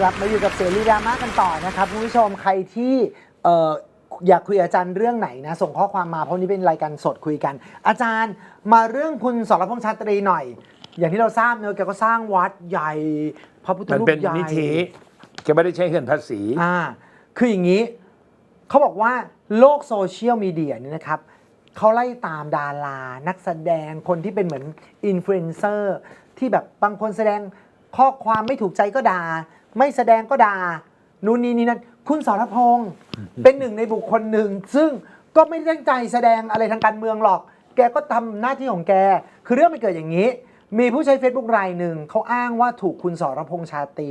กลับมาอยู่กับเสรีดราม่ากันต่อนะครับคุณผู้ชมใครที่เอ่ออยากคุยกับอาจารย์เรื่องไหนนะ ส่งข้อความมาเพราะนี้เป็นรายการสดคุยกัน อาจารย์มาเรื่องคุณสรพงษ์ชาตรีหน่อย อย่างที่เราทราบเนอะแกก็สร้างวัดใหญ่พระพุทธมันรูปเป็นใหญ่นิธิจะไม่ได้ใช้เงินภาษี อ่าคืออย่างนี้ เขาบอกว่าโลกโซเชียลมีเดียเนี่ยนะครับเขาไล่ตามดารา นักแสดงคนที่เป็นเหมือนอินฟลูเอนเซอร์ที่แบบบางคนแสดงข้อความไม่ถูกใจก็ด่า ไม่แสดงก็ด่านู่นนี่นี่นั่นคุณสรพงษ์เป็นหนึ่งในบุคคลหนึ่ง ซึ่งก็ไม่ได้ตั้งใจแสดงอะไรทางการเมืองหรอก แกก็ทำหน้าที่ของแก คือเรื่องมันเกิดอย่างนี้ มีผู้ใช้ Facebook รายหนึ่งเขาอ้างว่าถูกคุณสรพงษ์ชาตรี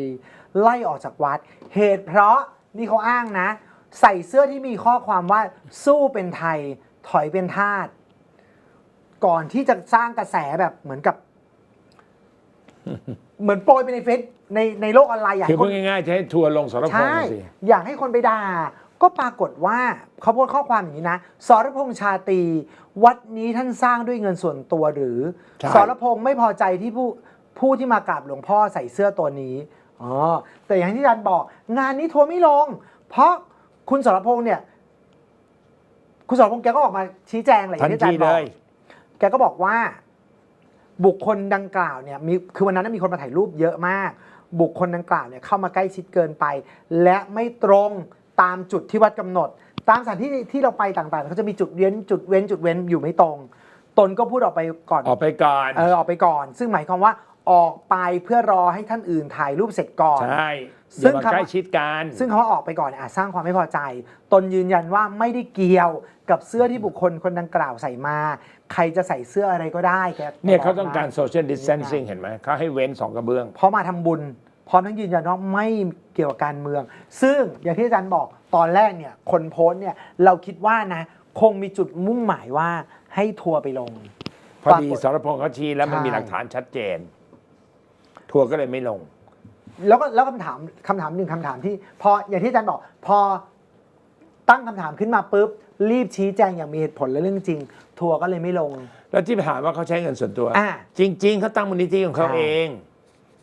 ไล่ออกจากวัด เหตุเพราะนี่เขาอ้างนะ ใส่เสื้อที่มีข้อความว่าสู้เป็นไทยถอยเป็นทาสก่อนที่จะสร้างกระแสแบบเหมือนกับ เหมือนโปรยไปในเฟซ ในในโลกออนไลน์อยากคือให้คพูดนง่ายๆจะให้ทัวร์ลงสรพงใช่ษ์สิ อยากให้คนไปด่า ก็ปรากฏว่าเขาโพสต์ข้อความอย่างนี้นะสรพงษ์ชาตรีวัดนี้ท่านสร้างด้วยเงินส่วนตัวหรือใช่ สรพงษ์ไม่พอใจที่ผู้ผู้ที่มากราบหลวงพ่อใส่เสื้อตัวนี้อ๋อแต่อย่างที่อาจารย์บอก งานนี้ทัวร์ไม่ลง เพราะคุณสรพงษ์เนี่ย คุณสรพงษ์แกก็ออกมาชี้แจงอะไรอทัย่านงที่อาจารทีย์บเลอก ย แกก็บอกว่าบุคคลดังกล่าวเนี่ยมีคือวันนั้นนะมีคนมาถ่ายรูปเยอะมาก บุคคลดังกล่าวเนี่ยเข้ามาใกล้ชิดเกินไป และไม่ตรงตามจุดที่วัดกำหนด ตามสถานที่ที่เราไปต่างๆเขาจะมีจุดเว้นจุดเว้นจุดเว้นอยู่ไม่ตรง ตนก็พูดออกไปก่อนออกไปก่อนเออออกไปก่อน ซึ่งหมายความว่าออกไปเพื่อรอให้ท่านอื่นถ่ายรูปเสร็จก่อนใช่ซึ่ซึ่งงคำใกล้ชิดกันซึ่งเขาว่าออกไปก่อนเนี่ยอาจสร้างความไม่พอใจ ตนยืนยันว่าไม่ได้เกี่ยว กับเสื้อที่บุคคลคนดังกล่าวใส่มา ใครจะใส่เสื้ออะไรก็ได้แกเนี่ยเขาต้องการบมโซเชียลดิส a ทนซิ่งเห็นไหมเขาให้เว้นสองกระเบื้อง เพราะมาทำบุญพร้อมทั้งยืนยันว่าไม่เกี่ยวกับการเมือง ซึ่งอย่างที่อาจารย์บอกตอนแรกเนี่ยคนโพสต์เนี่ยเราคิดว่านะคงมีจุดมุ่งหมายว่าให้ทัวร์ไปลง พอดีปรากฏสรพงษ์เขาชี้แล้วมันใช่มีหลักฐานชัดเจน ทัวร์ก็เลยไม่ลง แล้วก็แล้วคำถามคำถามหนึ่งคำถามที่ พออย่างที่อาจารย์บอก พอตั้งคำถามขึ้นมาปุ๊บ รีบชี้แจงอย่างมีเหตุผลและเรื่องจริง ทัวร์ก็เลยไม่ลง แล้วที่ถามว่าเขาใช้เงินส่วนตัว อ่าจริง ๆ เขาตั้งมูลนิธิของเขาใช่ เอง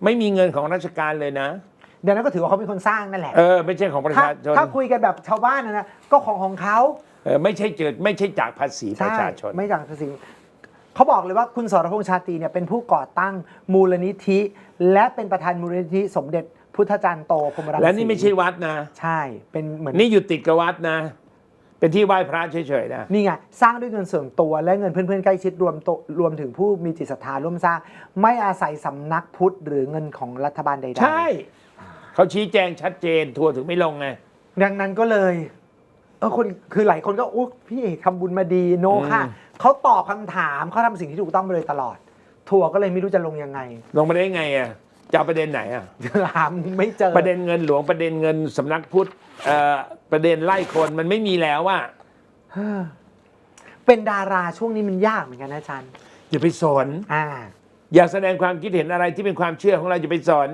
ไม่มีเงินของราชการเลยนะ ดังนั้นก็ถือว่าเขาเป็นคนสร้างนั่นแหละ เออ ไม่ใช่ของประถ้าชาชนถ้าคุยกันแบบชาวบ้านนะนะก็ของของเขาเออไม่ใช่เกิดไม่ใช่จากภาษีประชาชนไม่จากภาษีเขาบอกเลยว่าคุณสรพงษ์ชาตรีเนี่ยเป็นผู้ก่อตั้งมูลนิธิ และเป็นประธานมูลนิธิสมเด็จพุทธจารย์โตพรหมรังสีและนี่ไม่ใช่วัดนะ ใช่เป็นเหมือน นี่อยู่ติดกับวัดนะ เป็นที่ไหว้พระเฉยๆนะ นี่ไงสร้างด้วยเงินส่วนตัวและเงินเพื่อนๆใกล้ชิดรวมโตรวมถึงผู้มีจิตศรัทธาร่วมสร้าง ไม่อาศัยสำนักพุทธหรือเงินของรัฐบาลใดๆใช่ เขาชี้แจงชัดเจนทัวร์ถึงไม่ลงไง ดังนั้นก็เลยเออคนคือหลายคนก็โอ้พี่เอกทำบุญมาดีโนค่ะอืมเขาตอบคำถามเขาทำสิ่งที่ถูกต้องไปเลยตลอด ทัวร์ก็เลยไม่รู้จะลงยังไง ลงมาได้ไงอะ จะเอาประเด็นไหนอะหาไม่เจอประเด็นเงินหลวงประเด็นเงินสำนักพุทธเอ่อประเด็นไล่คนมันไม่มีแล้วว่าเป็นดาราช่วงนี้มันยากเหมือนกันนะอาจารย์ อย่าไปสน อ่า อย่าแสดงความคิดเห็นอะไรที่เป็นความเชื่อของเราอย่าไปสน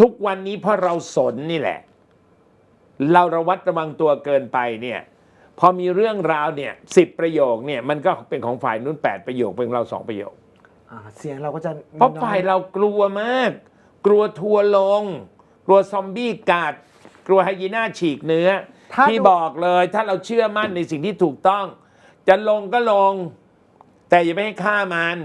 ทุกวันนี้เพราะเราสนนี่แหละ เราระวัดระวังตัวเกินไปเนี่ย พอมีเรื่องราวเนี่ยสิบประโยคเนี่ยมันก็เป็นของฝ่ายนู้นแปดประโยคเป็นเราสองประโยค อ่าเสียงเราก็จะเพราะฝ่ายเรากลัวมาก กลัวทัวร์ลง กลัวซอมบี้กัด กลัวไฮยีน่าฉีกเนื้อ ถ้าที่ดูบอกเลยถ้าเราเชื่อมั่นในสิ่งที่ถูกต้อง จะลงก็ลง แต่อย่าไม่ให้ฆ่ามัน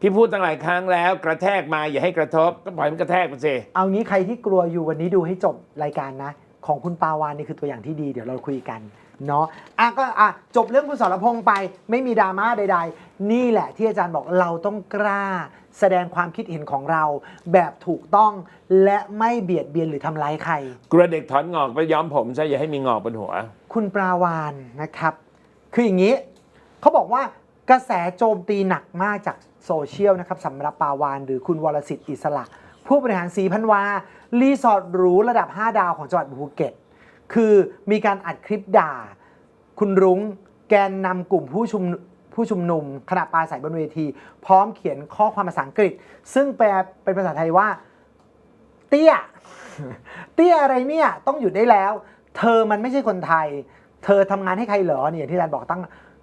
พี่พูดตั้งหลายครั้งแล้ว กระแทกมาอย่าให้กระทบ ก็ปล่อยมันกระแทกไปสิ เอางี้ใครที่กลัวอยู่วันนี้ดูให้จบรายการนะ ของคุณปาวานนี่คือตัวอย่างที่ดีเดี๋ยวเราคุยกันเนาะอะก็อะจบเรื่องคุณสรพงษ์ไปไม่มีดราม่าใด ๆ นี่แหละที่อาจารย์บอกเราต้องกล้า แสดงความคิดเห็นของเรา แบบถูกต้องและไม่เบียดเบียนหรือทำร้ายใครกลัวเด็กถอนงอกไปย้อมผมซะอย่าให้มีงอกบนหัว คุณปราวานนะครับ คืออย่างนี้เขาบอกว่ากระแสโจมตีหนักมากจากโซเชียลนะครับสำหรับปาวานหรือคุณวรสิทธิ์อิสระ ผู้บริหารสีพันวา รีสอร์ทหรูระดับ 5 ดาวของจังหวัดภูเก็ต คือมีการอัดคลิปด่า คุณรุ้งแกนนำกลุ่มผู้ชุมผู้ชุมนุมขณะปราศัยบนเวที พร้อมเขียนข้อความภาษาอังกฤษ ซึ่งแปลเป็นภาษาไทยว่า เตี้ย เตี้ยอะไรเนี่ยต้องหยุดได้แล้ว เธอมันไม่ใช่คนไทย เธอทำงานให้ใครเหรอเนี่ยที่อาจารย์บอกตั้ง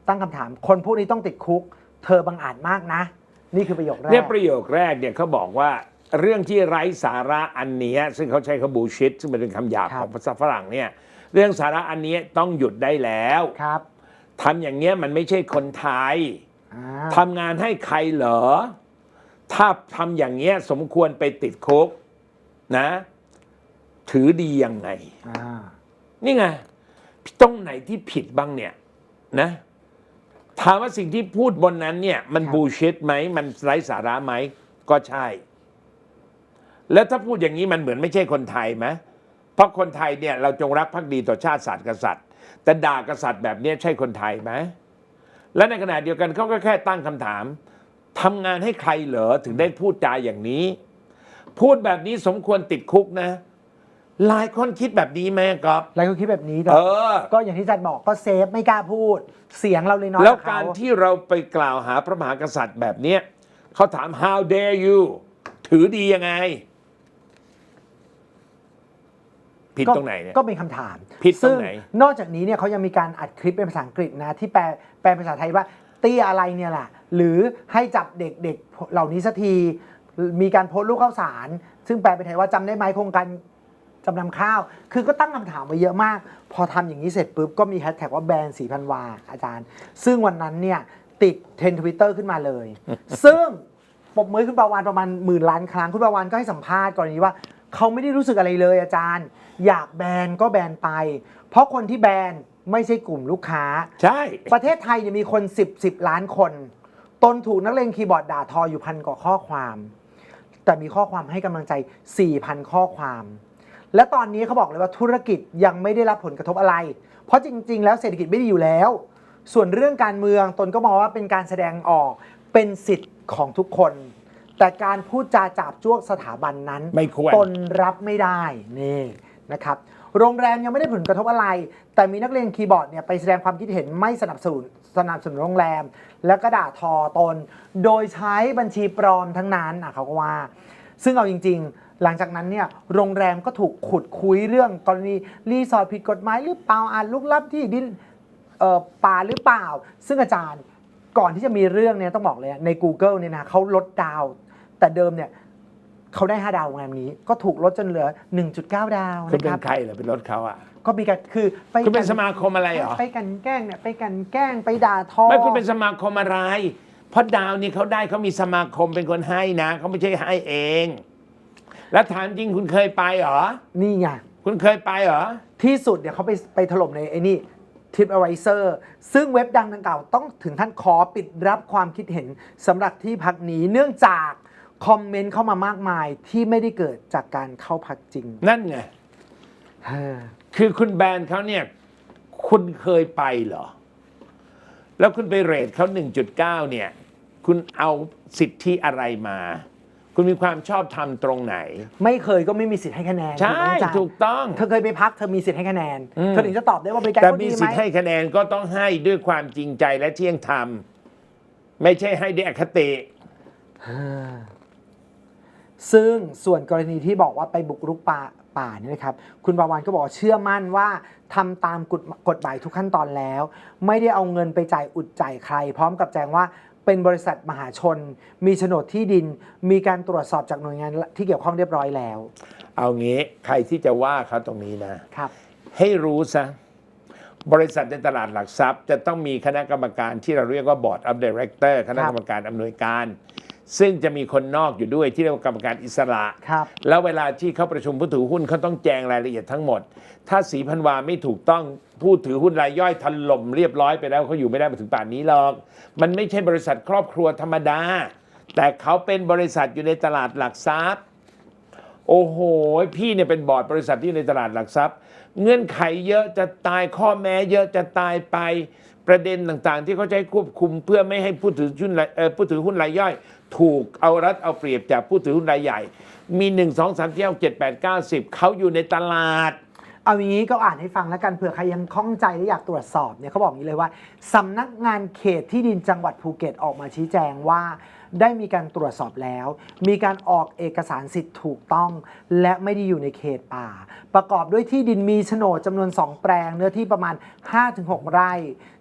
ตั้งคำถาม คนพวกนี้ต้องติดคุก เธอบังอาจมากนะ นี่คือประโยคแรกเนี่ยประโยคแรกเนี่ยเขาบอกว่า เรื่องที่ไร้สาระอันเนี้ยซึ่งเขาใช้คำบูชิตซึ่งเป็นคำหยาบครับของภาษาฝรั่งเนี่ยเรื่องสาระอันเนี้ยต้องหยุดได้แล้วครับทำอย่างเงี้ยมันไม่ใช่คนไทยอ่าทำงานให้ใครเหรอ ถ้าทำอย่างเงี้ยสมควรไปติดคุกนะ ถือดียังไงอ่านี่ไงตรงไหนที่ผิดบ้างเนี่ยนะถามว่าสิ่งที่พูดบนนั้นเนี่ย มันบูชิดไหม มันไร้สาระไหม ก็ใช่ แล้วถ้าพูดอย่างนี้มันเหมือนไม่ใช่คนไทยไหมเพราะคนไทยเนี่ยเราจงรักภักดีต่อชาติศาสตร์กษัตริย์ แต่ด่ากษัตริย์แบบเนี้ยใช่คนไทยไหมและในขณะเดียวกันเขาก็แค่ตั้งคำถามทำงานให้ใครเหรอถึงได้พูดจาอย่างนี้ พูดแบบนี้สมควรติดคุกนะหลายคนคิดแบบนี้ไหมก๊อฟหลายคนคิดแบบนี้ก็เออ ก็อย่างที่จัดบอกก็เซฟไม่กล้าพูด เสียงเราเลยน้อยแล้วว่การเขที่เราไปกล่าวหาพระมหากษัตริย์แบบเนี้ยเขาถาม how dare you ถือดียังไง ผิดก็ตรงไหนเนี่ยก็เป็นคำถามผิดตรงไหน ซึ่นอกจากนี้เนี่ยเขายังมีการอัดคลิปเป็นภาษาอังกฤษนะที่แปลแปลเป็นภาษาไทยว่าเตี้ยอะไรเนี่ยแหละหรือให้จับเด็กๆเหล่านี้สักที มีการโพสต์รูปข้าวสาร ซึ่งแปลเป็นไทยว่าจำได้ไหมโครงการจำนำข้าว คือก็ตั้งคำถามไว้เยอะมาก พอทำอย่างนี้เสร็จปุ๊บ ก็มีแฮชแท็กว่าแบรนด์สีพันวาอาจารย์ ซึ่งวันนั้นเนี่ยติดเทรนทวิตเตอร์ขึ้นมาเลย ซึ่งปรบมือคุณประวานประมาณหมื่นล้านครั้งคุณประวานก็ให้สัมภาษณ์กรณีว่า เขาไม่ได้รู้สึกอะไรเลยอาจารย์ อยากแบนก็แบนไป เพราะคนที่แบนไม่ใช่กลุ่มลูกค้า ใช่ ประเทศไทยเนี่ยมีคน 10 10 ล้านคน ตนถูกนักเลงคีย์บอร์ดด่าทออยู่พันกว่าข้อความ แต่มีข้อความให้กำลังใจ 4,000 ข้อความ และตอนนี้เขาบอกเลยว่าธุรกิจยังไม่ได้รับผลกระทบอะไร เพราะจริง ๆ แล้วเศรษฐกิจไม่ดีอยู่แล้ว ส่วนเรื่องการเมืองตนก็มองว่าเป็นการแสดงออกเป็นสิทธิ์ของทุกคน แต่การพูดจาจับจ้วงสถาบันนั้นไม่ควรตนรับไม่ได้นี่ นะครับโรงแรมยังไม่ได้ผลกระทบอะไร แต่มีนักเรียนคีย์บอร์ดเนี่ยไปแสดงความคิดเห็นไม่สนับสนุนสนับสนุนโรงแรม แล้วก็ด่าทอตน โดยใช้บัญชีปลอมทั้งนั้นอะเขาก็ว่า ซึ่งเอาจริง ๆ หลังจากนั้นเนี่ยโรงแรมก็ถูกขุดคุยเรื่องกรณีรีสอร์ทผิดกฎหมายหรือเปล่าอาจลุกล้ำที่ดินเอ่อป่าหรือเปล่า ซึ่งอาจารย์ก่อนที่จะมีเรื่องเนี่ยต้องบอกเลยใน Google เนี่ยนะเขาลดดาวแต่เดิมเนี่ย เขาได้ 5 ดาวโรงแรมนี้ ก็ถูกลดจนเหลือ 1.9 ดาวคุณนะเป็คนรับใครเหรอเป็นรถเขาอะก็มีการคือไปคุณเป็นสมาคมอะไรเหรอไปกันแกล้งเนี่ยไปกันแกล้งไปด่าทอ ไม่คุณเป็นสมาคมอะไรเพราะดาวนี่เขาได้เขามีสมาคมเป็นคนให้นะเขาไม่ใช่ให้เอง แล้วถามจริงคุณเคยไปเหรอนี่ไง คุณเคยไปเหรอ ที่สุดเนี่ยเขาไปไปถล่มในไอ้นี่ทิปอ v i เซอร์ซึ่งเว็บดังดังกล่าวต้องถึงท่านขอปิดรับความคิดเห็นสำหรับที่พักนี้เนื่องจาก คอมเมนต์เข้ามามากมายที่ไม่ได้เกิดจากการเข้าพักจริงนั่นไงเฮ้อคือคุณแบนเขาเนี่ย คุณเคยไปเหรอ แล้วคุณไปเรทเขา 1.9 เนี่ย คุณเอาสิทธิอะไรมา คุณมีความชอบธรรมตรงไหน ไม่เคยก็ไม่มีสิทธิ์ให้คะแนนใช่ ถูกไหมอาจารย์ถูกต้อง เธอเคยไปพักเธอมีสิทธิ์ให้คะแนน อืม เธอถึงจะตอบได้ว่าบริการแต่เขามีดีไหสิมทธิ์ให้คะแนนก็ต้องให้ด้วยความจริงใจและเที่ยงธรรม ไม่ใช่ให้ด้วยอคติ ซึ่งส่วนกรณีที่บอกว่าไปบุกรุกป่าป่าเนี่ยนะครับ คุณประวานก็บอกว่าเชื่อมั่นว่าทำตามกฎกฎหมายทุกขั้นตอนแล้ว ไม่ได้เอาเงินไปจ่ายอุดจ่ายใคร พร้อมกับแจ้งว่าเป็นบริษัทมหาชน มีโฉนดที่ดิน มีการตรวจสอบจากหน่วยงานที่เกี่ยวข้องเรียบร้อยแล้ว เอางี้ใครที่จะว่าเขาตรงนี้นะครับ ให้รู้ซะบริษัทในตลาดหลักทรัพย์ จะต้องมีคณะกรรมการที่เราเรียกว่า Board of Director คณะกรรมการอำนวยการ ซึ่งจะมีคนนอกอยู่ด้วยที่เรียกว่ากรรมการอิสระ ครับ แล้วเวลาที่เขาประชุมผู้ถือหุ้นเขาต้องแจงรายละเอียดทั้งหมด ถ้าสีพันวาไม่ถูกต้องผู้ถือหุ้นรายย่อยถล่มเรียบร้อยไปแล้วเขาอยู่ไม่ได้มาถึงป่านนี้หรอก มันไม่ใช่บริษัทครอบครัวธรรมดา แต่เขาเป็นบริษัทอยู่ในตลาดหลักทรัพย์ โอ้โห พี่เนี่ยเป็นบอร์ดบริษัทที่อยู่ในตลาดหลักทรัพย์ เงื่อนไขเยอะจะตายข้อแม้เยอะจะตายไป ประเด็นต่างๆ ที่เขาใช้ควบคุมเพื่อไม่ให้ผู้ถือหุ้นรายเอ่อผู้ถือหุ้นรายย่อย ถูกเอารัดเอาเปรียบจากผู้ถือหุ้นรายใหญ่ มี 1 2 3 4 7 8 9 10 เขาอยู่ในตลาด เอาอย่างนี้ก็อ่านให้ฟังแล้วกันเผื่อใครยังข้องใจและอยากตรวจสอบเนี่ยเขาบอกอย่างนี้เลยว่าสำนักงานเขตที่ดินจังหวัดภูเก็ตออกมาชี้แจงว่า ได้มีการตรวจสอบแล้ว มีการออกเอกสารสิทธิ์ถูกต้อง และไม่ได้อยู่ในเขตป่า ประกอบด้วยที่ดินมีโฉนดจำนวน 2 แปลง เนื้อที่ประมาณ 5-6 ไร่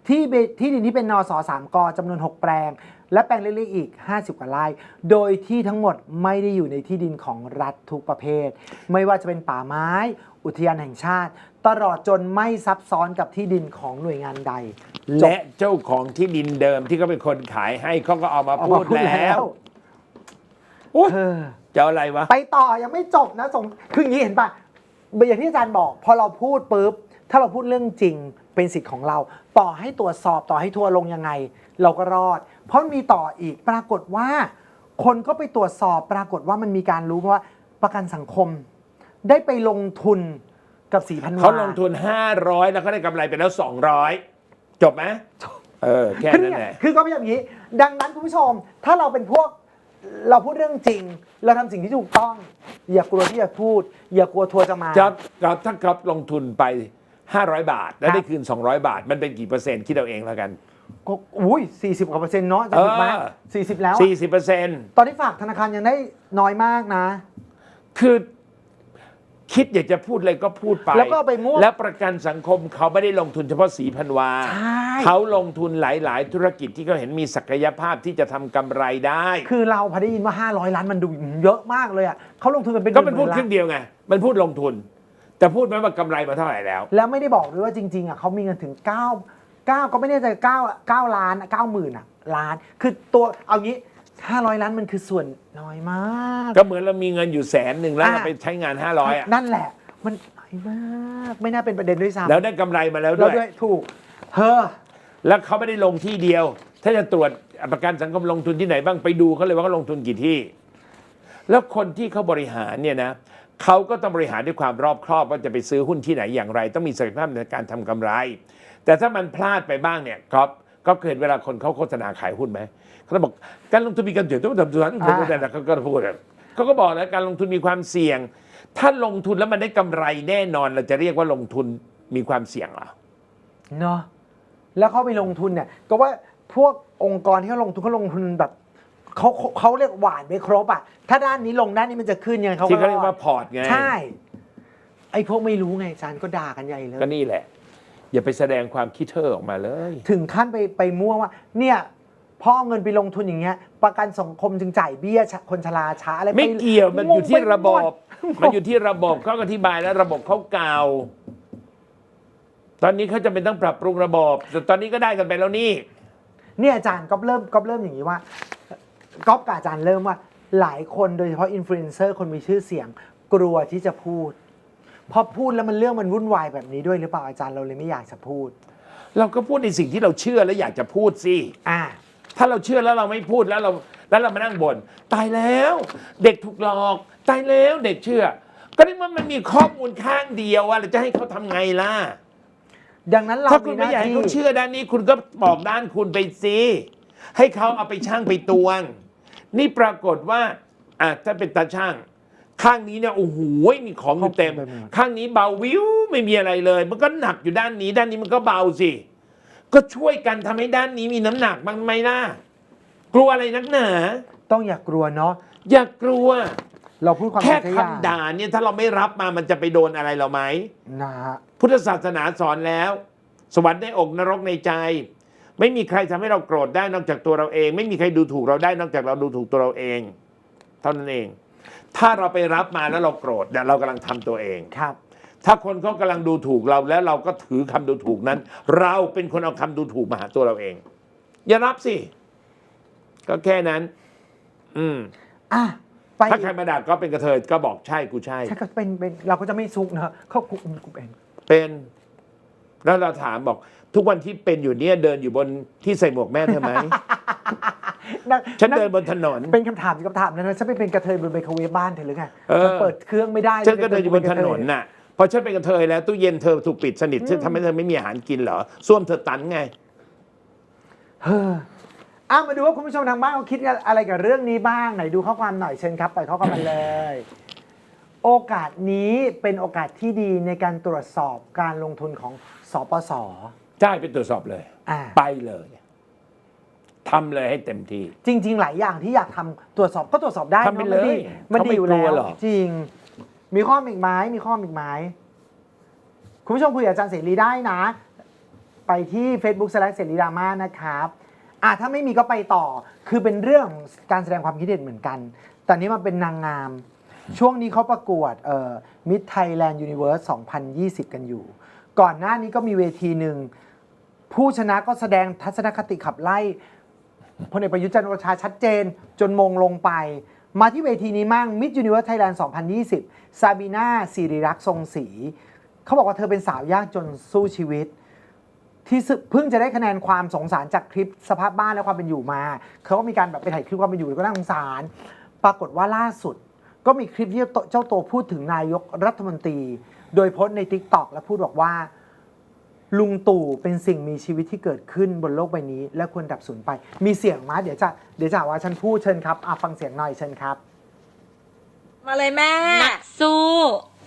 ที่ที่ดินที่เป็นนสสามกจำนวน 6 แปลง และแปลงเล็กๆอีก 50 กว่าไร่ โดยที่ทั้งหมดไม่ได้อยู่ในที่ดินของรัฐทุกประเภท ไม่ว่าจะเป็นป่าไม้ อุทยานแห่งชาติ ตลอดจนไม่ซับซ้อนกับที่ดินของหน่วยงานใดจบและเจ้าของที่ดินเดิมที่เขาเป็นคนขายให้เขาก็เอามาออกพูมาดพูดแล้แล้ววโอ๊ยเออ จะเอาอะไรวะ ไปต่อยังไม่จบนะสงคืออย่างนี้เห็นปะอย่างที่อาจารย์บอก พอเราพูดปุ๊บ ถ้าเราพูดเรื่องจริงเป็นสิทธิ์ของเรา ต่อให้ตรวจสอบต่อให้ทัวร์ลงยังไง เราก็รอดเพราะมีต่ออีกปรากฏว่า คนก็ไปตรวจสอบปรากฏว่ามันมีการรู้ว่าประกันสังคม ได้ไปลงทุนกับสีพันวาเขาลงทุน 500 แล้วเขาได้กำไรไปแล้ว 200 จบไหมเออแค่คือนั้นเนี่ยแหละคือก็เป็นอย่างนี้ ดังนั้นคุณผู้ชม ถ้าเราเป็นพวกเราพูดเรื่องจริง เราทำสิ่งที่ถูกต้อง อย่ากลัวที่จะพูด อย่ากลัวทัวร์จะมาจะก็ถ้าครับลงทุนไป 500 บาท แล้วครับได้คืน 200 บาท มันเป็นกี่เปอร์เซ็นต์คิดเอาเองแล้วกัน ก็อุ้ยสี่สิบกว่าเปอร์เซ็นต์เนาะจะถูกไหมเออ สี่สิบแล้วอะ40เปอร์เซ็นต์ ตอนที่ฝากธนาคารยังได้น้อยมากนะ คือคิดอยากจะพูดอะไรก็พูดไปแล้วก็เอาไปมั่วแล้วประกันสังคมเขาไม่ได้ลงทุนเฉพาะสีพันวา ใช่ เขาลงทุนหลาย ๆ ธุรกิจที่เขาเห็นมีศักยภาพที่จะทำกำไรได้ คือเราพอได้ยินว่า 500 ล้านมันดูเยอะมากเลยอะเขาลงทุนกันเป็นก็มันพูดหครึ่งเดียวไง มันพูดลงทุน แต่พูดไหมว่ากำไรมาเท่าไหร่แล้ว แล้วไม่ได้บอกด้วยว่าจริงๆอะเขามีเงินถึง9 9ก็ไม่แน่ใจ9 9ล้านอะ9หมื่นอะล้าน คือตัวเอางี้500ล้านมันคือส่วนน้อยมากก็เหมือนเรามีเงินอยู่แสนหนึ่งแล้วอะเราไปใช้งาน500อะนั่นแหละ มันน้อยมาก ไม่น่าเป็นประเด็นด้วยซ้ำแล้วได้กำไรมาแล้วแล้ด้ววยด้วย ถูกเฮ้อแล้วเขาไม่ได้ลงที่เดียว ถ้าจะตรวจประกันสังคมลงทุนที่ไหนบ้างไปดูเขาเลยว่าเขาลงทุนกี่ที่ แล้วคนที่เขาบริหารเนี่ยนะเขาก็ต้องบริหารด้วยความรอบคอบว่าจะไปซื้อหุ้นที่ไหนอย่างไร ต้องมีศักยภาพในการทำกำไร แต่ถ้ามันพลาดไปบ้างเนี่ยก็ก็เกิดเวลาคนเขาโฆษณาขายหุ้นไหมเขาบอกการลงทุนมีการเสี่ยงต้องทำสุดท้ายแต่เขาก็พูดอะเขาก็บอกแล้วการลงทุนมีความเสี่ยง ถ้าลงทุนแล้วมันได้กำไรแน่นอนเราจะเรียกว่าลงทุนมีความเสี่ยงเหรอเนาะแล้วเขาไปลงทุนเนี่ยก็ว่าพวกองค์กรที่เขาลงทุนเขาลงทุนแบบเขาเขาเรียกหวานไปครบอะถ้าด้านนี้ลงด้านนี้มันจะขึ้นยังไงเขาที่เขาเรียกว่าพอร์ตไงใช่ไอ้พวกไม่รู้ไงอาจารย์ก็ด่ากันใหญ่เลยก็นี่แหละ อย่าไปแสดงความคิดเธอออกมาเลย ถึงขั้นไปไปมั่วว่า เนี่ยพ่อเอาเงินไปลงทุนอย่างเงี้ย ประกันสังคมจึงจ่ายเบี้ยชะคนชราช้าอะไรไม่ปเกี่ยวมันอยู่ที่ระบบงงไปหมดมันอยู่ที่ระบบเขาอธิบายแล้วระบบเขาเก่า ตอนนี้เขาจะเป็นต้องปรับปรุงระบบแต่ตอนนี้ก็ได้กันไปแล้วนี่ เนี่ยอาจารย์ก็เริ่มก็เริ่มอย่างนี้ว่าก๊อฟกับอาจารย์เริ่มว่า หลายคนโดยเฉพาะอินฟลูเอนเซอร์คนมีชื่อเสียง กลัวที่จะพูด พอพูดแล้วมันเรื่องมันวุ่นวายแบบนี้ด้วยหรือเปล่าอาจารย์เราเลยไม่อยากจะพูด เราก็พูดในสิ่งที่เราเชื่อและอยากจะพูดสิ อ่า ถ้าเราเชื่อแล้วเราไม่พูดแล้วเราแล้วเรามานั่งบ่นตายแล้วเด็กถูกหลอกตายแล้วเด็กเชื่อ ก็นี่มันมันมีข้อมูลข้างเดียวอะเราจะให้เขาทำไงล่ะ ดังนั้นเราถ้าคุมีณหไม่น้าอยากให้ที่เขาเชื่อด้านนี้คุณก็บอกด้านคุณไปสิให้เขาเอาไปช่างไปตวง นี่ปรากฏว่าอะถ้าเป็นตาช่าง ข้างนี้เนี่ยโอ้โหมีของอยู่เต็ม ข้างนี้เบาวิวไม่มีอะไรเลย มันก็หนักอยู่ด้านนี้ ด้านนี้มันก็เบาสิ ก็ช่วยกันทำให้ด้านนี้มีน้ำหนักบ้างไหมล่ะกลัวอะไรนักหนาต้องอย่ากลัวเนาะอย่ากลัว เราพูดความแค่จริงทุกอย่างคำด่าเนี่ยถ้าเราไม่รับมามันจะไปโดนอะไรเราไหมนะฮะพุทธศาสนาสอนแล้ว สวรรค์ในอกนรกในใจ ไม่มีใครทำให้เราโกรธได้นอกจากตัวเราเอง ไม่มีใครดูถูกเราได้นอกจากเราดูถูกตัวเราเอง เท่านั้นเอง ถ้าเราไปรับมาแล้วเราโกรธเนี่ยเรากำลังทำตัวเอง ครับ ถ้าคนเขากำลังดูถูกเราแล้วเราก็ถือคำดูถูกนั้น เราเป็นคนเอาคำดูถูกมาหาตัวเราเอง อย่ารับสิ ก็แค่นั้น อืม อะไปถ้าใครมาด่าก็เป็นกระเทยก็บอกใช่กูใช่ใช่ก็เป็นเป็นเราก็จะไม่ซุกนะเขากูกูเอง เป็นแล้วเราถามบอก ทุกวันที่เป็นอยู่เนี่ยเดินอยู่บนที่ใส่หมวกแม่เธอไหมนั่น ฉันเดินบนถนน เป็นคำถามคำถามนั้นนะฉันไปเป็นกระเทยบนไมโครเวฟบ้านเธอหรือไงเออ มันเปิดเครื่องไม่ได้ฉันก็เดินอยู่บนถนนน่ะพอฉันเป็นกระเทยแล้วตู้เย็นเธอถูกปิดสนิทฉันทำให้เธอไม่มีอาหารกินเหรอส้วมเธอตันไง เฮ้ออะมาดูว่าคุณผู้ชมทางบ้านเขาคิดอะไรกับเรื่องนี้บ้างไหนดูข้อความหน่อยเชิญครับปล่อยข้อความมาเลย โอกาสนี้เป็นโอกาสที่ดีในการตรวจสอบการลงทุนของสปส ใช่ไปตรวจสอบเลย อ่า ไปเลย ททำเลยให้เต็มที่ จริง ๆ หลายอย่างที่อยากทำตรวจสอบก็ตรวจสอบได้ทำไปเนอะมันดีเลยมันเขาดีไม่อยู่กลัแล้ววหรอก จริง มีข้อมอีกไหมมีข้อมอีกไหมคุณผู้ชมคุยกับอาจารย์เสรีได้นะ ไปที่ Facebook สไลด์เสรีดราม่านะครับอะถ้าไม่มีก็ไปต่อ คือเป็นเรื่องการแสดงความคิดเห็นเหมือนกันตอนนี้มาเป็นนางงาม ช่วงนี้เขาประกวดเอ่อ Mid Thailand Universe 2020 กันอยู่ ก่อนหน้านี้ก็มีเวทีหนึ่ง ผู้ชนะก็แสดงทัศนคติขับไล่ พลเอกประยุทธ์จันทร์โอชาชัดเจน จนมงลงไป มาที่เวทีนี้มั่ง Mid Universe Thailand 2020 ซาบีนาสิริรักษ์ทรงศรีเขาบอกว่าเธอเป็นสาวยากจนสู้ชีวิต ที่เพิ่งจะได้คะแนนความสงสารจากคลิปสภาพบ้านและความเป็นอยู่มา เขาก็มีการแบบไปถ่ายคลิปความเป็นอยู่แล้วก็น่าสงสาร ปรากฏว่าล่าสุด ก็มีคลิปที่เจ้าตัวพูดถึงนายกรัฐมนตรี โดยโพสต์ใน t ิ k t o k และพูดบอกว่า ลุงตู่เป็นสิ่งมีชีวิตที่เกิดขึ้นบนโลกใบนี้ และควรดับสูญไป มีเสียงมาเดี๋ยวจะเดี๋ยวจะหาว่าฉันพูดเชิญครับอะฟังเสียงหน่อยเชิญครับ มาเลยแม่ นักสู้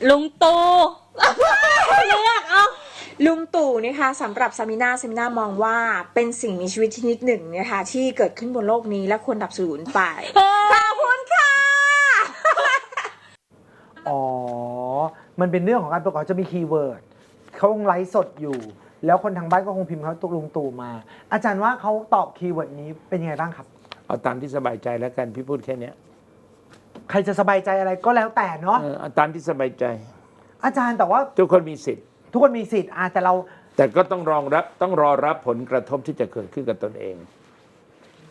ลุงตู่เลือกเอาลุงตู่นะคะสำหรับซามินาซามินามองว่าเป็นสิ่งมีชีวิตชนิดหนึ่งนะคะที่เกิดขึ้นบนโลกนี้และควรดับสูญไปขอบคุณค่ะอ๋อ มันเป็นเรื่องของการประกอบจะมีคีย์เวิร์ด เขาคงไลฟ์สดอยู่ แล้วคนทางบ้านก็คงพิมพ์เขาตุกลุงตู่มา อาจารย์ว่าเขาตอบคีย์เวิร์ดนี้เป็นยังไงบ้างครับ เอาตามที่สบายใจแล้วกันพี่พูดแค่เนี้ยใครจะสบายใจอะไรก็แล้วแต่เนาะเออเอาตามที่สบายใจ อาจารย์แต่ว่าทุกคนมีสิทธิ์ ทุกคนมีสิทธิ์อาแต่เราแต่ก็ต้องรองรับต้องรอรับผลกระทบที่จะเกิดขึ้นกับตนเอง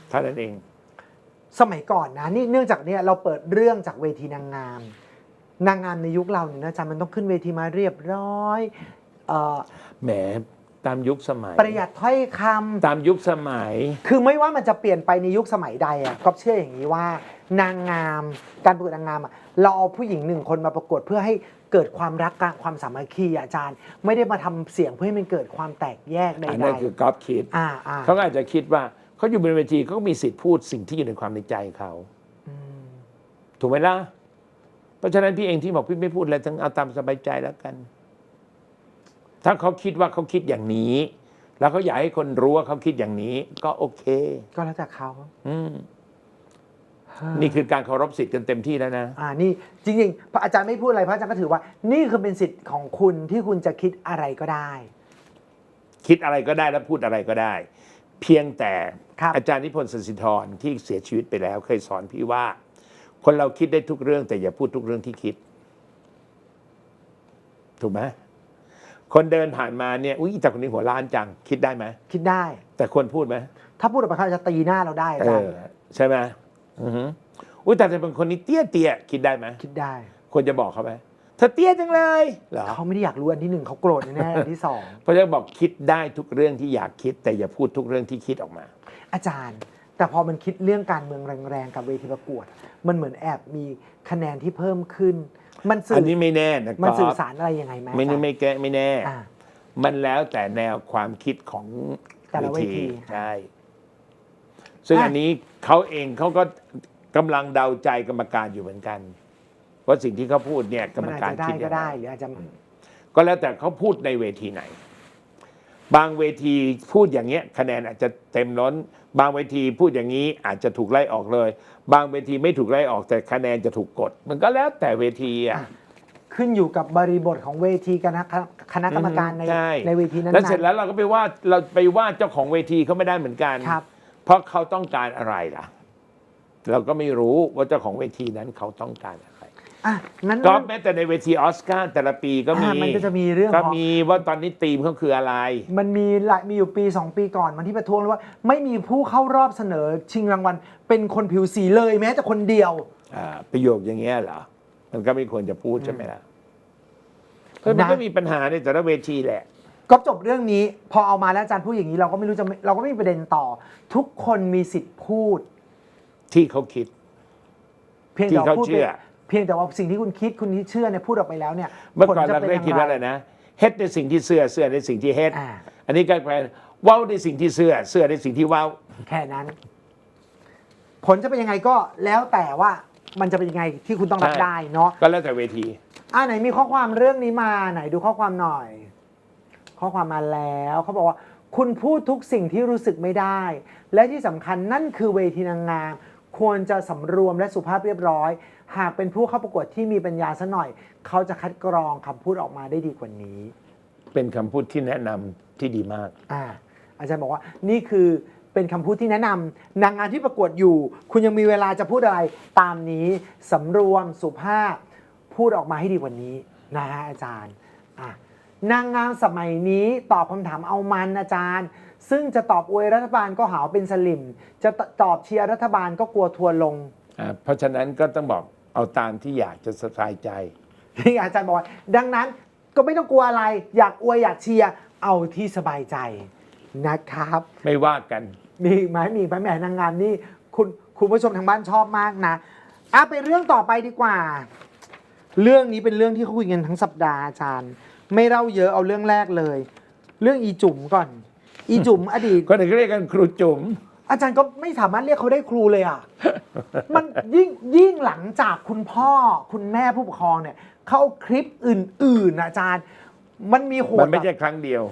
เท่านั้นเอง สมัยก่อนนะนี่เนื่องจากเนี่ยเราเปิดเรื่องจากเวทีนางงาม นางงามในยุคเราเนี่ยนะอาจารย์มันต้องขึ้นเวทีมาเรียบร้อย เอ่อแหมตามยุคสมัย ประหยัดถ้อยคำ ตามยุคสมัย คือไม่ว่ามันจะเปลี่ยนไปในยุคสมัยใดอะก็เชื่ออย่างนี้ว่านางงามการประกวดนางงามอะเราเอาผู้หญิงหนึ่งคนมาประกวดเพื่อให้เกิดความรักกันความสามัคคีอะอาจารย์ ไม่ได้มาทำเสียงเพื่อให้มันเกิดความแตกแยกใดอันนั้นคือกอล์ฟคิด ๆอ่าอ่าเขาก็อาจจะคิดว่าเขาอยู่บนเวทีเขาก็มีสิทธิ์พูดสิ่งที่อยู่ในความในใจเขา อืมถูกไหมล่ะ เพราะฉะนั้นพี่เองที่บอกพี่ไม่พูดอะไรทั้งเอาตามสบายใจแล้วกัน ถ้าเขาคิดว่าเขาคิดอย่างนี้ แล้วเขาอยากให้คนรู้ว่าเขาคิดอย่างนี้ ก็โอเค ก็แล้วแต่เขาอืมนี่คือการเคารพสิทธิ์กันเต็มที่แล้วนะ อ่านี่จริงๆพระอาจารย์ไม่พูดอะไรพระอาจารย์ก็ถือว่า นี่คือเป็นสิทธิ์ของคุณที่คุณจะคิดอะไรก็ได้ คิดอะไรก็ได้และพูดอะไรก็ได้ เพียงแต่ครับอาจารย์นิพนธ์สนสิธรที่เสียชีวิตไปแล้ว เคยสอนพี่ว่า คนเราคิดได้ทุกเรื่อง แต่อย่าพูดทุกเรื่องที่คิด ถูกไหม คนเดินผ่านมาเนี่ยอุ้ยแต่คนนี้หัวล้านจังคิดได้ไหมคิดได้ แต่ควรพูดไหมถ้าพูดออกไปเขาจะตีหน้าเราได้อาเอจารอย์ใช่ไหมอือหืออุ้ยแต่ถ้าเป็นคนนี้เตี้ยเตี้ยๆคิดได้ไหมคิดได้ ควรจะบอกเขาไหมเธอเตี้ยจังเลยเหรอเขาไม่ได้อยากรู้อันที่หนึ่งเขาโกรธแน่ๆอันที่สองเพราะฉะนั้นบอกคิดได้ทุกเรื่องที่อยากคิด แต่อย่าพูดทุกเรื่องที่คิดออกมา อาจารย์ แต่พอมันคิดเรื่องการเมืองแรงๆกับเวทีประกวด มันเหมือนแอบมีคะแนนที่เพิ่มขึ้น มันสื่อัอนนี้ไม่แน่นะมันก๊สื่ออฟสารอะไรยังไงไหมไม่อาจานี่รย์ไม่แก้ไม่แน่อ่ามันแล้วแต่แนวความคิดของแต่ละเวทีใช่ซึ่งอะอันนี้เขาเองเขาก็กำลังเดาใจกรรมการอยู่เหมือนกันว่าสิ่งที่เขาพูดเนี่ยกรรมัมนอาจการจะได้คิดก็ยังไงได้หรืออาจจะก็แล้วแต่เขาพูดในเวทีไหน บางเวทีพูดอย่างเงี้ยคะแนนอาจจะเต็มล้น บางเวทีพูดอย่างนี้อาจจะถูกไล่ออกเลย บางเวทีไม่ถูกไล่ออกแต่คะแนนจะถูกกด มันก็แล้วแต่เวทีอะขึ้นอยู่กับบริบทของเวทีคณะคณะกรรมการในใช่ในเวทีนั้นๆแล้วเสร็จแล้วเราก็ไปว่าเราไปว่าเจ้าของเวทีเขาไม่ได้เหมือนกันครับ เพราะเขาต้องการอะไรล่ะ เราก็ไม่รู้ว่าเจ้าของเวทีนั้นเขาต้องการอะไร อะงั้นก็แม้แต่ในเวทีออสการ์แต่ละปีก็มีอ่ามันก็จะมีเรื่องก็ของ มีว่าตอนนี้ธีมเขาคืออะไร มันมีหลายมีอยู่ปี 2 ปีก่อนมันที่ประท้วงเลยว่า ไม่มีผู้เข้ารอบเสนอชิงรางวัล เป็นคนผิวสีเลยแม้แต่คนเดียว อ่าประโยคอย่างเงี้ยเหรอ มันก็ไม่ควรจะพูดใช่ไหมล่ะนะเออมันก็มีปัญหาในแต่ละเวทีแหละ ก็จบเรื่องนี้พอเอามาแล้วอาจารย์พูดอย่างนี้เราก็ไม่รู้จะเราก็ไม่มีประเด็นต่อ ทุกคนมีสิทธิ์พูดที่เขาคิด เพียงแต่ว่าที่เขาพูดเชื่ไปอเพียงแต่ว่าสิ่งที่คุณคิดคุณที่เชื่อเนี่ยพูดออกไปแล้วเนี่ยเมื่อก่อนผลจะเราป็เคยคิดว่าอะไรนะเฮ็ดในสิ่งที่เสื้อเสื้อในสิ่งที่เฮ็ดอ่าอันนี้ก็แปลเว้าในสิ่งที่เสื้อเสื้อในสิ่งที่เว้าแค่นั้น ผลจะเป็นยังไงก็แล้วแต่ว่ามันจะเป็นยังไงที่คุณต้องรับใช่ได้เนาะ ก็แล้วแต่เวที อ่าไหนมีข้อความเรื่องนี้มาไหนดูข้อความหน่อย ข้อความมาแล้วเขาบอกว่า คุณพูดทุกสิ่งที่รู้สึกไม่ได้ และที่สำคัญนั่นคือเวทีนางงาม ควรจะสำรวมและสุภาพเรียบร้อย หากเป็นผู้เข้าประกวดที่มีปัญญาซะหน่อย เขาจะคัดกรองคำพูดออกมาได้ดีกว่านี้ เป็นคำพูดที่แนะนำที่ดีมาก อ่าอาจารย์บอกว่านี่คือเป็นคำพูดที่แนะนำนางงามที่ประกวดอยู่ คุณยังมีเวลาจะพูดอะไรตามนี้สำรวมสุภาพพูดออกมาให้ดีกว่านี้นะฮะอาจารย์อะนางงามสมัยนี้ตอบคำถามเอามันอาจารย์ ซึ่งจะตอบอวยรัฐบาลก็หาว่าเป็นสลิม จะตอบเชียร์รัฐบาลก็กลัวทัวร์ลงอ่าเพราะฉะนั้นก็ต้องบอกเอาตามที่อยากจะสบายใจที่อาจารย์บอกว่าดังนั้นก็ไม่ต้องกลัวอะไร อยากอวยอยากเชียร์เอาที่สบายใจนะครับ ไม่ว่ากัน มีอีกไหมมีอีกไหมแหมนางงามนี่คุณคุณผู้ชมทางบ้านชอบมากนะอะไปเรื่องต่อไปดีกว่า เรื่องนี้เป็นเรื่องที่เขาคุยกันทั้งสัปดาห์อาจารย์ ไม่เล่าเยอะเอาเรื่องแรกเลย เรื่องอีจุ๋มก่อน อีจุ๋มอดีตก็ถึงเรียกกันครูจุ๋ม อาจารย์ก็ไม่สามารถเรียกเขาได้ครูเลยอะ มันยิ่งยิ่งหลังจากคุณพ่อคุณแม่ผู้ปกครองเนี่ย เขาเอาคลิปอื่นๆนะอาจารย์ มันมีโหมัดนไม่แบบใช่ครั้งเดียว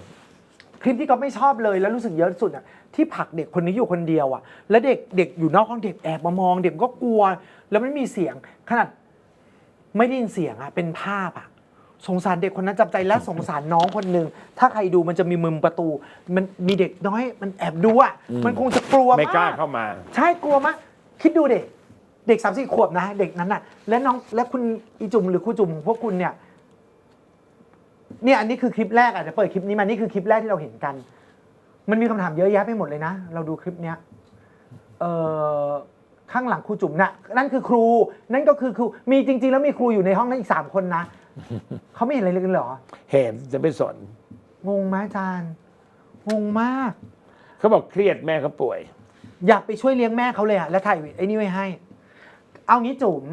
คลิปที่ก็ไม่ชอบเลยแล้วรู้สึกเยอะสุดอะที่ผลักเด็กคนนี้อยู่คนเดียวอะ แล้วเด็กเด็กอยู่นอกห้องเด็กแอบมามอง เด็กก็กลัว แล้วไม่มีเสียงขนาดไม่ได้ยินเสียงอะเป็นภาพอะ สงสารเด็กคนนั้นจับใจและสงสารน้องคนหนึ่งถ้าใครดูมันจะมีมุมประตู มันมีเด็กน้อยมันแอบดูอะอืมมันคงจะกลัวไม่กล้ามากเข้ามา ใช่กลัวมากคิดดูเด็กเด็กสามสี่ขวบนะเด็กนั้นน่ะ และน้องและคุณอีจุ่มหรือครูจุ่มของพวกคุณเนี่ยเนี่ยอันนี้คือคลิปแรกอะเดี๋ยวเปิดคลิปนี้มานี่คือคลิปแรกที่เราเห็นกัน มันมีคำถามเยอะแยะไปหมดเลยนะ เราดูคลิปเนี้ยเอ่อข้างหลังครูจุ๋มน่ะนั่นคือครู นั่นก็คือครูมีจริง ๆ แล้วมีครูอยู่ในห้องนั้นอีกสามคนนะ เขาไม่เห็นอะไรเลยกันเหรอ เห็นจะไม่สน งงไหมอาจารย์งงมาก เขาบอกเครียดแม่เขาป่วย อยากไปช่วยเลี้ยงแม่เขาเลยอะแล้วถ่ายไอ้นี่ไว้ให้ เอางี้จุ๋ม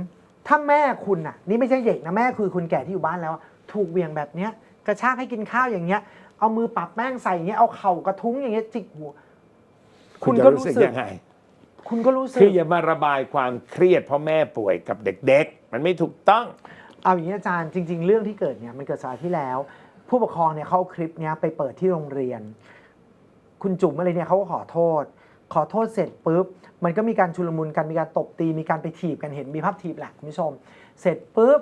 ถ้าแม่คุณน่ะ นี่ไม่ใช่เด็กนะแม่คือคนแก่ที่อยู่บ้านแล้วอะถูกเหวี่ยงแบบเนี้ย กระชากให้กินข้าวอย่างเงี้ย เอามือปับแป้งใส่อย่างเงี้ยเอาเข่ากระทุ้งอย่างเงี้ยจิกหัว คุคุณณจะก็รู้รู้สึกสึกยังไง คุณก็รู้สึกคืออย่ามาระบายความเครียดเพราะแม่ป่วยกับเด็ก ๆ มันไม่ถูกต้อง เอาอย่างนี้อาจารย์จริง ๆ เรื่องที่เกิดเนี่ยมันเกิดสัปดาห์ที่แล้ว ผู้ปกครองเนี่ยเขาเอาคลิปเนี้ยไปเปิดที่โรงเรียน คุณจุ๋มอะไรเนี่ยเขาก็ขอโทษ ขอโทษเสร็จปุ๊บ มันก็มีการชุลมุนกันมีการตบตี มีการไปถีบกันเห็นมีภาพถีบแหละคุณผู้ชม เสร็จปุ๊บ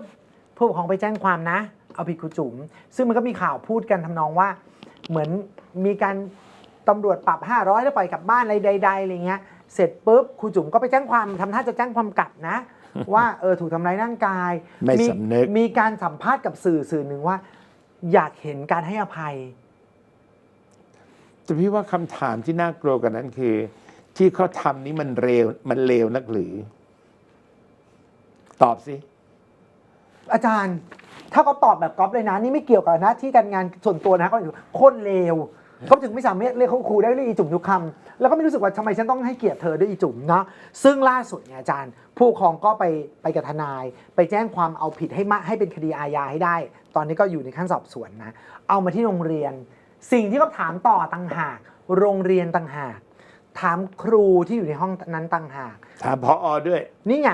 ผู้ปกครองไปแจ้งความนะ เอาผิดครูจุ๋มซึ่งมันก็มีข่าวพูดกันทำนองว่า เหมือนมีการตำรวจปรับ 500 แล้วปล่อยกลับบ้านอะไรใดๆอะไรเงี้ยเสร็จปุ๊บครูจุ๋มก็ไปแจ้งความทำท่าจะแจ้งความกลับนะ ว่าเออถูกทำร้ายร่างกายไม่สำนึก มีการสัมภาษณ์กับสื่อสื่อหนึ่งว่า อยากเห็นการให้อภัย แต่พี่ว่าคำถามที่น่ากลัวกันนั้นคือ ที่เขาทำนี้มันเร็วมันเลวนักหรือ ตอบสิ อาจารย์ ถ้าเขาตอบแบบก๊อฟเลยนะ นี่ไม่เกี่ยวกับหน้าที่การงานส่วนตัวนะเขาอยู่โคตรเลวเขาถึงไม่สามารถเรียกเขาครูได้เรียกอีจุ๋มทุกคำ แล้วก็ไม่รู้สึกว่าทำไมฉันต้องให้เกียรติเธอด้วยอีจุ๋มเนาะซึ่งล่าสุดเนี่ยอาจารย์ ผู้ปกครองก็ไปไปกับทนาย ไปแจ้งความเอาผิดให้มาให้เป็นคดีอาญาให้ได้ ตอนนี้ก็อยู่ในขั้นสอบสวนนะเอามาที่โรงเรียน สิ่งที่เขาถามต่อต่างหาก โรงเรียนต่างหาก ถามครูที่อยู่ในห้องนั้นต่างหาก ถามพออด้วย นี่ไง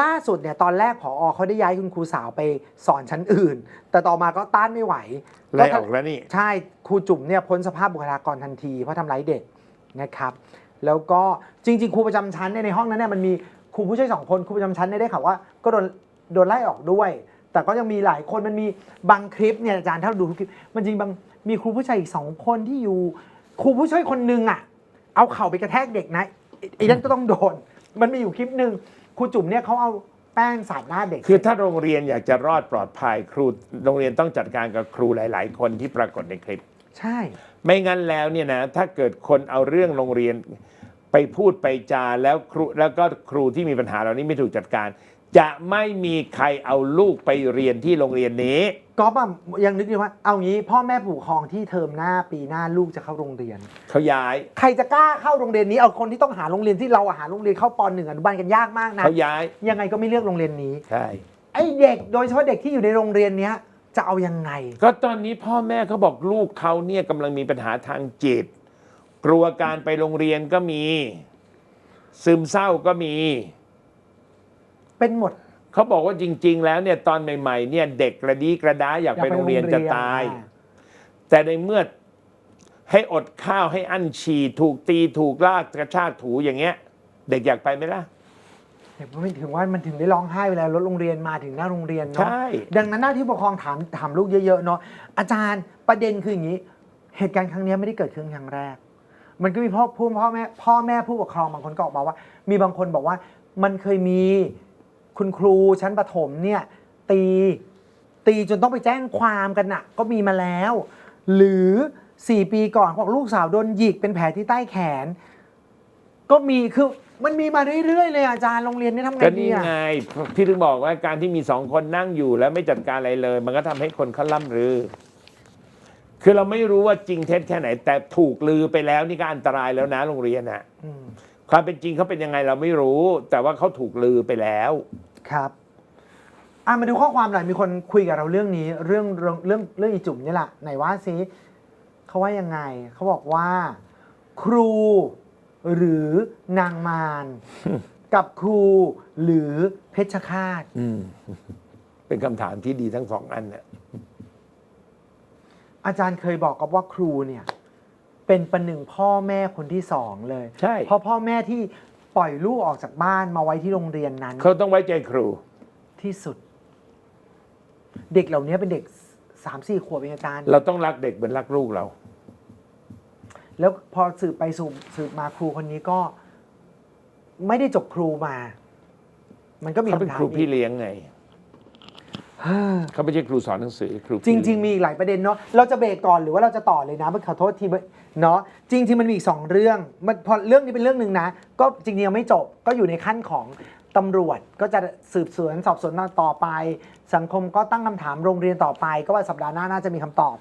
ล่าสุดเนี่ยตอนแรกผอเขาได้ย้ายคุณครูสาวไปสอนชั้นอื่น แต่ต่อมาก็ต้านไม่ไหวไล่ออกแล้วนี่ ใช่ครูจุ๋มเนี่ยพ้นสภาพบุคลากรทันทีเพราะทำร้ายเด็ก นะครับ แล้วก็จริง ๆ ครูประจำชั้นในห้องนั้นเนี่ยมันมีครูผู้ช่วยสองคนครูประจำชั้นเนี่ยได้ข่าวว่าก็โดนโดนไล่ออกด้วย แต่ก็ยังมีหลายคนมันมีบางคลิปเนี่ยอาจารย์ถ้าเราดูคลิปมันจริงบางมีครูผู้ชายอีกสองคนที่อยู่ครูผู้ช่วยคนหนึงอะเอาเข่าไปกระแทกเด็กนะไอ้ไอ้นั่นก็ต้องโดน มันมีอยู่คลิปหนึ่งครูจุ๋มเนี่ยเขาเอาแป้งสาดหน้าเด็ก คือถ้าโรงเรียนอยากจะรอดปลอดภัยครู โรงเรียนต้องจัดการกับครูหลาย ๆ คนที่ปรากฏในคลิป ใช่ ไม่งั้นแล้วเนี่ยนะถ้าเกิดคนเอาเรื่องโรงเรียน ไปพูดไปจาแล้วครูแล้วก็ครูที่มีปัญหาเหล่านี้ไม่ถูกจัดการ จะไม่มีใครเอาลูกไปเรียนที่โรงเรียนนี้ก๊อฟอะยังนึกอยู่ว่า เอางี้พ่อแม่ผู้ปกครองที่เทอมหน้าปีหน้าลูกจะเข้าโรงเรียน เขาย้ายใครจะกล้าเข้าโรงเรียนนี้เอาคนที่ต้องหาโรงเรียนที่เราอะหาโรงเรียนเข้าปหนึ่งอนุบาลกันยากมากนะเขาย้ายยังไงก็ไม่เลือกโรงเรียนนี้ใช่ไอ้เด็กโดยเฉพาะเด็กที่อยู่ในโรงเรียนเนี้ย จะเอายังไง ก็ตอนนี้พ่อแม่เขาบอกลูกเขาเนี่ยกำลังมีปัญหาทางจิต กลัวการไปโรงเรียนก็มี ซึมเศร้าก็มี เป็นหมด เขาบอกว่าจริง ๆ แล้วเนี่ยตอนใหม่ ๆ เนี่ยเด็กกระดีกระดาอยากไปโรงเรียนจะตายอะแต่ในเมื่อให้อดข้าวให้อั้นฉี่ถูกตีถูกลากกระชากถูอย่างเงี้ย เด็กอยากไปไหมล่ะ เด็กมันไม่ถึงว่ามันถึงได้ร้องไห้เวลารถโรงเรียนมาถึงหน้าโรงเรียนเนาะใช่ ดังนั้นหน้าที่ปกครองถามถามลูกเยอะๆเนาะอาจารย์ประเด็นคืออย่างนี้ เหตุการณ์ครั้งนี้ไม่ได้เกิดขึ้นครั้งแรก มันก็มีพ่อผู้พ่อแม่พ่อแม่ผู้ปกครองบางคนก็ออกมาว่า มีบางคนบอกว่ามันเคยมีคุณครูชั้นประถมเนี่ยตีตีจนต้องไปแจ้งความกันน่ะ ก็มีมาแล้ว หรือ 4 ปีก่อนเขาบอกลูกสาวโดนหยิกเป็นแผลที่ใต้แขน ก็มีคือ มันมีมาเรื่อยๆเลยอาจารย์โรงเรียนนี่ทำไงก็ดีนี่อะไงพี่ถึงบอกว่าการที่มีสองคนนั่งอยู่แล้วไม่จัดการอะไรเลย มันก็ทำให้คนเขาล่ำลือ คือเราไม่รู้ว่าจริงเท็จแค่ไหน แต่ถูกลือไปแล้วนี่ก็อันตรายแล้วนะโรงเรียนน่ะ อืมความเป็นจริงเขาเป็นยังไงเราไม่รู้ แต่ว่าเขาถูกลือไปแล้ว ครับอะมาดูข้อความหน่อยมีคนคุยกับเราเรื่องนี้เรื่องเรื่องเรื่องเรื่องอีจุ่มนี่แหละไหนว่าซิเขาว่ายังไงเขาบอกว่า ครู หรือนางมารกับครูหรือเพชฌฆาตอืมเป็นคำถามที่ดีทั้งสองอันเนี่ยอาจารย์เคยบอกกับว่าครูเนี่ย เป็นประหนึ่งพ่อแม่คนที่สองเลยใช่เพราะพ่อแม่ที่ปล่อยลูกออกจากบ้านมาไว้ที่โรงเรียนนั้น เขาต้องไว้ใจครู ที่สุด เด็กเหล่านี้เป็นเด็กสามสี่ขวบเองอาจารย์ เราต้องรักเด็กเหมือนรักลูกเรา แล้วพอสืบไปสืบสืบมาครูคนนี้ก็ ไม่ได้จบครูมา มันก็มีเขาเป็นคำถามครูพี่อีกเลี้ยงไง เฮ้อเขาไม่ใช่ครูสอนหนังสือครูจพี่ริง ๆ มีอีกหลายประเด็นเนาะเราจะเบรกก่อนหรือว่าเราจะต่อเลยนะขอโทษทีเนาะจริง ๆ มันมีอีกสองเรื่องมันพอเรื่องนี้เป็นเรื่องหนึ่งนะ ก็จริงๆยังไม่จบก็อยู่ในขั้นของตำรวจก็จะสืบสวนสอบสวนต่อไป สังคมก็ตั้งคำถามโรงเรียนต่อไป ก็ว่าสัปดาห์หน้าน่าจะมีคำตอบ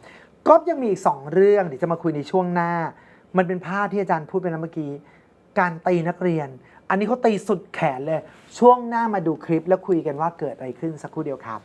ก็ยังมีอีกสองเรื่องเดี๋ยวจะมาคุยในช่วงหน้า มันเป็นภาพที่อาจารย์พูดไปแล้วเมื่อกี้ การตีนักเรียน อันนี้เขาตีสุดแขนเลย ช่วงหน้ามาดูคลิปแล้วคุยกันว่าเกิดอะไรขึ้นสักครู่เดียวครับ